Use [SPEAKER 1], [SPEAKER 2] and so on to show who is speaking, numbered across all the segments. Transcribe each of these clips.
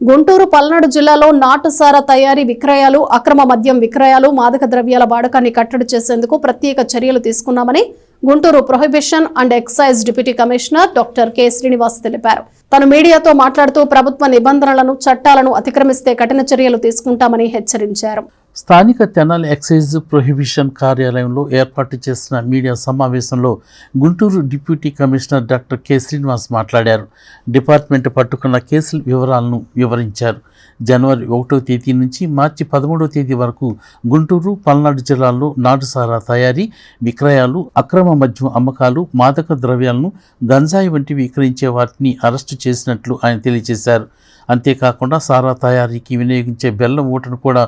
[SPEAKER 1] గుంటూరు పల్నాడు జిల్లాలో నాటుసారా తయారీ విక్రయాలు అక్రమ మద్యం విక్రయాలు మాదక ద్రవ్యాల వాడకాన్ని కట్టడి చేసేందుకు ప్రత్యేక చర్యలు తీసుకున్నామని Guntur prohibition and excise deputy commissioner doctor K. Srinivas తెలిపారు. తను మీడియాతో మాట్లాడుతూ ప్రభుత్వ నిబంధనలను చట్టాలను అతిక్రమిస్తే కఠిన చర్యలు తీసుకుంటామని హెచ్చరించారు.
[SPEAKER 2] స్థానిక తెనాలి ఎక్సైజ్ ప్రొహిబిషన్ కార్యాలయంలో ఏర్పాటు చేసిన మీడియా సమావేశంలో Guntur deputy commissioner doctor K Srinivas మాట్లాడారు. డిపార్ట్మెంట్ పట్టుకున్న కేసుల వివరాలను వివరించారు. జనవరి ఒకటో తేదీ నుంచి మార్చి పదమూడవ తేదీ వరకు గుంటూరు పల్నాడు జిల్లాల్లో నాటుసారా తయారీ విక్రయాలు అక్రమ మద్యం అమ్మకాలు మాదక ద్రవ్యాలను గంజాయి వంటివి విక్రయించే వాటిని అరెస్టు చేసినట్లు ఆయన తెలియజేశారు. అంతేకాకుండా సారా తయారీకి వినియోగించే బెల్లం ఊటను కూడా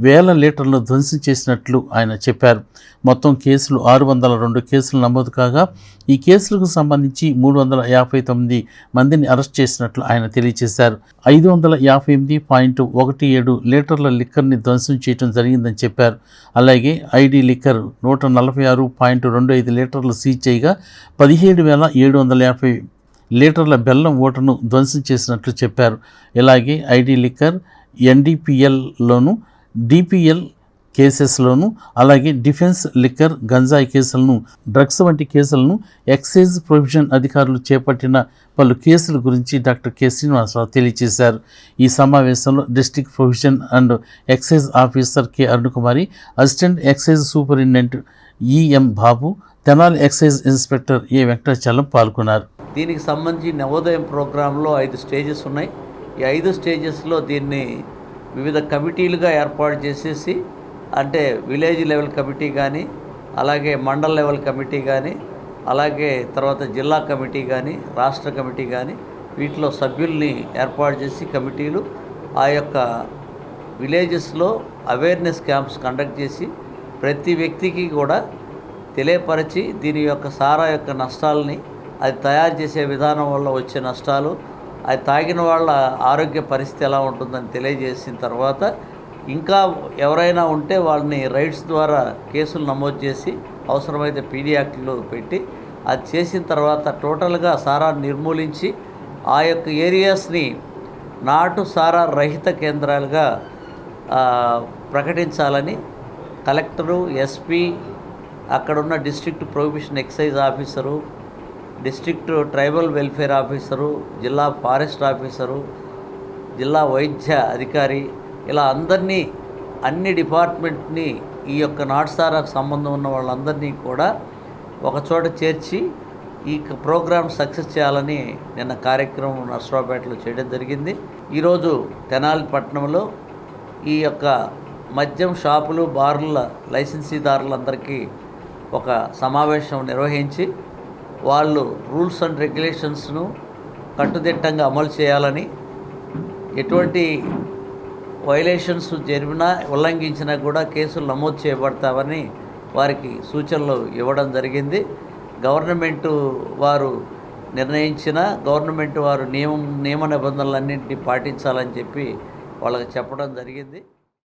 [SPEAKER 2] వేల లీటర్లను ధ్వంసం చేసినట్లు ఆయన చెప్పారు. మొత్తం కేసులు ఆరు వందల రెండు కేసులు నమోదు కాగా ఈ కేసులకు సంబంధించి మూడు వందల యాభై తొమ్మిది మందిని అరెస్ట్ చేసినట్లు ఆయన తెలియజేశారు. ఐదు వందల యాభై ఎనిమిది పాయింట్ ఒకటి ఏడు లీటర్ల లిక్కర్ని ధ్వంసం చేయడం జరిగిందని చెప్పారు. అలాగే ఐడి లిక్కర్ నూట నలభై ఆరు పాయింట్ రెండు ఐదు లీటర్లు సీజ్ చేయగా పదిహేడు వేల ఏడు వందల యాభై లీటర్ల బెల్లం ఓటను ధ్వంసం చేసినట్లు చెప్పారు. ఇలాగే ఐడి లిక్కర్ ఎన్డీపీఎల్లోను డిపిఎల్ కేసెస్లోను అలాగే డిఫెన్స్ లిక్కర్ గంజాయి కేసులను డ్రగ్స్ వంటి కేసులను ఎక్సైజ్ ప్రొవిజన్ అధికారులు చేపట్టిన పలు కేసుల గురించి డాక్టర్ కె. శ్రీనివాసరావు తెలియజేశారు. ఈ సమావేశంలో district provision and excise officer K. Arunakumari assistant excise superintendent EM Babu Tenali excise inspector A Venkatachalam పాల్గొన్నారు.
[SPEAKER 3] దీనికి సంబంధించి నవోదయం ప్రోగ్రాంలో ఐదు స్టేజెస్ ఉన్నాయి. ఈ ఐదు స్టేజెస్లో దీన్ని వివిధ కమిటీలుగా ఏర్పాటు చేసేసి అంటే విలేజ్ లెవెల్ కమిటీ కానీ అలాగే మండల్ లెవెల్ కమిటీ కానీ అలాగే తర్వాత జిల్లా కమిటీ కానీ రాష్ట్ర కమిటీ కానీ వీటిలో సభ్యుల్ని ఏర్పాటు చేసి కమిటీలు ఆ యొక్క విలేజెస్లో అవేర్నెస్ క్యాంప్స్ కండక్ట్ చేసి ప్రతి వ్యక్తికి కూడా తెలియపరిచి దీని యొక్క సారా యొక్క నష్టాలని అది తయారు చేసే విధానం వల్ల వచ్చే నష్టాలు అది తాగిన వాళ్ళ ఆరోగ్య పరిస్థితి ఎలా ఉంటుందని తెలియజేసిన తర్వాత ఇంకా ఎవరైనా ఉంటే వాళ్ళని రైట్స్ ద్వారా కేసులు నమోదు చేసి అవసరమైతే పీడీ యాక్ట్లో పెట్టి అది చేసిన తర్వాత టోటల్గా సారా నిర్మూలించి ఆ యొక్క ఏరియాస్ని నాటు సారా రహిత కేంద్రాలుగా ప్రకటించాలని కలెక్టరు ఎస్పీ అక్కడున్న district prohibition excise officer district tribal welfare officer జిల్లా ఫారెస్ట్ ఆఫీసరు జిల్లా వైద్య అధికారి ఇలా అందరినీ అన్ని డిపార్ట్మెంట్ని ఈ యొక్క నాటుసారాకు సంబంధం ఉన్న వాళ్ళందరినీ కూడా ఒకచోట చేర్చి ఈ ప్రోగ్రామ్ సక్సెస్ చేయాలని నిన్న కార్యక్రమం నర్సరావుపేటలో చేయడం జరిగింది. ఈరోజు తెనాలి పట్టణంలో ఈ యొక్క మద్యం షాపులు బార్ల లైసెన్సీదారులందరికీ ఒక సమావేశం నిర్వహించి వాళ్ళు రూల్స్ అండ్ రెగ్యులేషన్స్ను కట్టుదిట్టంగా అమలు చేయాలని ఎటువంటి వైలేషన్స్ జరిగినా ఉల్లంఘించినా కూడా కేసులు నమోదు చేయబడతామని వారికి సూచనలు ఇవ్వడం జరిగింది. గవర్నమెంటు వారు నిర్ణయించిన గవర్నమెంట్ వారు నియమం నియమ నిబంధనలన్నింటినీ పాటించాలని చెప్పి వాళ్ళకి చెప్పడం జరిగింది.